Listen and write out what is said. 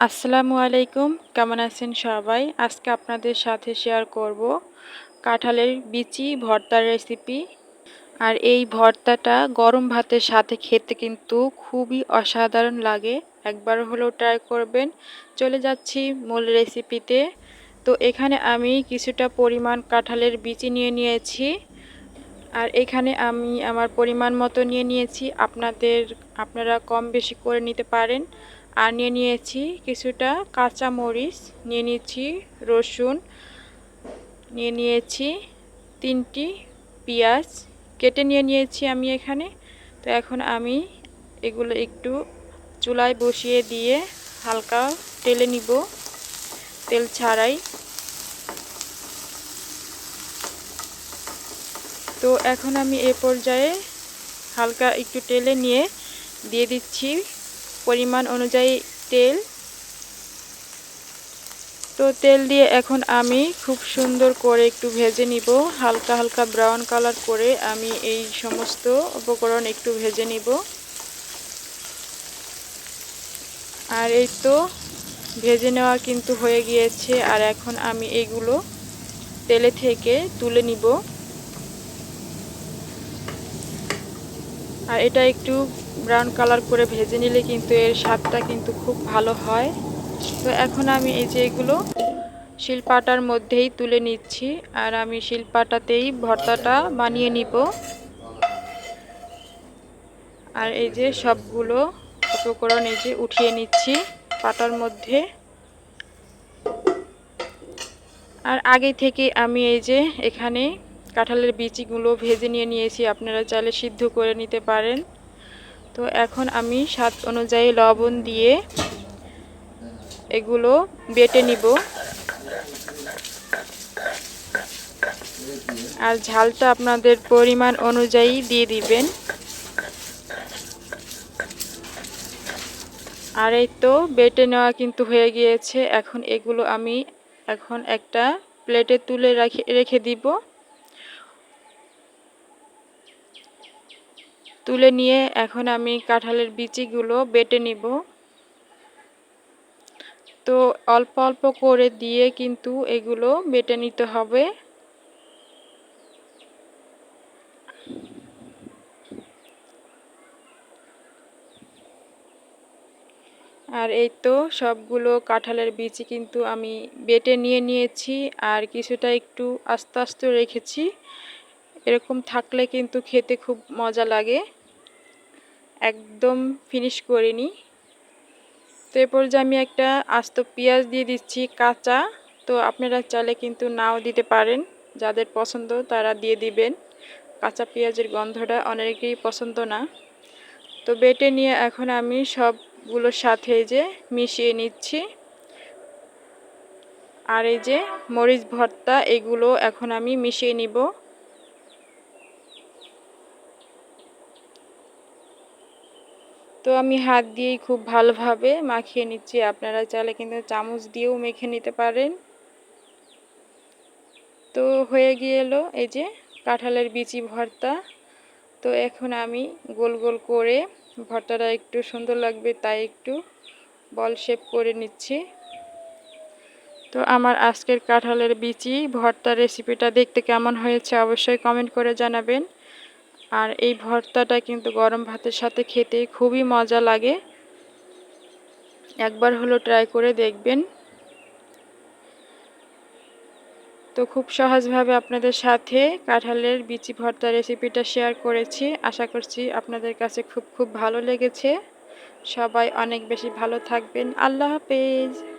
আসসালামু আলাইকুম, কেমন আছেন সবাই? আজকে আপনাদের সাথে শেয়ার করব কাঁঠালের বিচি ভর্তার রেসিপি আর এই ভর্তাটা গরম ভাতের সাথে খেতে কিন্তু খুবই অসাধারণ লাগে। একবার হলেও ট্রাই করবেন। চলে যাচ্ছি মূল রেসিপিতে তো এখানে আমি কিছুটা পরিমাণ কাঁঠালের বিচি নিয়ে নিয়েছি। আর এখানে আমি আমার পরিমাণ মতো নিয়ে নিয়েছি। আপনাদের, আপনারা কম বেশি করে নিতে পারেন। আর নিয়ে নিয়েছি কিছুটা কাঁচা মরিচ নিয়ে নিয়েছি রসুন, নিয়ে নিয়েছি তিনটি পেঁয়াজ, কেটে নিয়ে নিয়েছি আমি এখানে। তো এখন আমি এগুলো একটু চুলায় বসিয়ে দিয়ে হালকা তেলে নিব, তেল ছাড়াই। তো এখন আমি এ পর্যায়ে হালকা একটু তেলে নিয়ে দিয়ে দিচ্ছি পরিমাণ অনুযায়ী তেল। তো তেল দিয়ে এখন আমি খুব সুন্দর করে একটু ভেজে নিব। হালকা হালকা ব্রাউন কালার করে আমি এই সমস্ত উপকরণ একটু ভেজে নিব। আর এই তো ভেজে নেওয়া কিন্তু হয়ে গিয়েছে। আর এখন আমি এগুলো তেলে থেকে তুলে নিব। আর এটা একটু ব্রাউন কালার করে ভেজে নিলে কিন্তু এর স্বাদটা কিন্তু খুব ভালো হয়। তো এখন আমি এই যে এগুলো শিলপাটার মধ্যেই তুলে নিচ্ছি আর আমি শিলপাটাতেই ভর্তাটা বানিয়ে নিব। আর এই যে সবগুলো উপকরণ এই যে উঠিয়ে নিচ্ছি পাটার মধ্যে। আর আগে থেকে আমি এই যে এখানে কাঁঠালের বিচিগুলো ভেজে নিয়ে নিয়েছি, আপনারা চাইলে সিদ্ধ করে নিতে পারেন। তো এখন আমি স্বাদ অনুযায়ী লবণ দিয়ে এগুলো বেটে নিব। আর ঝালটা আপনাদের পরিমাণ অনুযায়ী দিয়ে দিবেন। আর এই তো বেটে নেওয়া কিন্তু হয়ে গিয়েছে। এখন এগুলো আমি এখন একটা প্লেটে তুলে রেখে রেখে দিব। তুলে নিয়ে এখন আমি কাঁঠালের বিচিগুলো বেটে নিব। তো অল্প অল্প করে দিয়ে কিন্তু এগুলো বেটে নিতে হবে। আর এই তো সবগুলো কাঁঠালের বিচি কিন্তু আমি বেটে নিয়ে নিয়েছি, আর কিছুটা একটু আস্তে আস্তে রেখেছি। এরকম থাকলে কিন্তু খেতে খুব মজা লাগে। একদম ফিনিশ করিনি। তো এরপর যে আমি একটা আস্ত পেঁয়াজ দিয়ে দিচ্ছি কাঁচা। তো আপনারা চাইলে কিন্তু নাও দিতে পারেন। যাদের পছন্দ তারা দিয়ে দিবেন। কাঁচা পেঁয়াজের গন্ধটা অনেকেই পছন্দ না। তো বেটে নিয়ে এখন আমি সবগুলোর সাথে যে মিশিয়ে নিচ্ছি। আর এই যে মরিচ ভর্তা এগুলো এখন আমি মিশিয়ে নিব। তো আমি হাত দিয়েই খুব ভালোভাবে মাখিয়ে নিচ্ছি। আপনারা চাইলে কিন্তু চামচ দিয়েও মেখে নিতে পারেন। তো হয়ে গিয়েলো এই যে কাঁঠালের বিচি ভর্তা। তো এখন আমি গোল গোল করে ভর্তাটা একটু সুন্দর লাগবে তাই একটু বল শেপ করে নিচ্ছি। তো আমার আজকের কাঁঠালের বিচি ভর্তা রেসিপিটা দেখতে কেমন হয়েছে অবশ্যই কমেন্ট করে জানাবেন। আর এই ভর্তাটা কিন্তু গরম ভাতের সাথে খেতে খুবই মজা লাগে। একবার হলো ট্রাই করে দেখবেন। তো খুব সহজভাবে আপনাদের সাথে কাঁঠালের বিচি ভর্তা রেসিপিটা শেয়ার করেছি। আশা করছি আপনাদের কাছে খুব খুব ভালো লেগেছে। সবাই অনেক বেশি ভালো থাকবেন। আল্লাহ হাফেজ।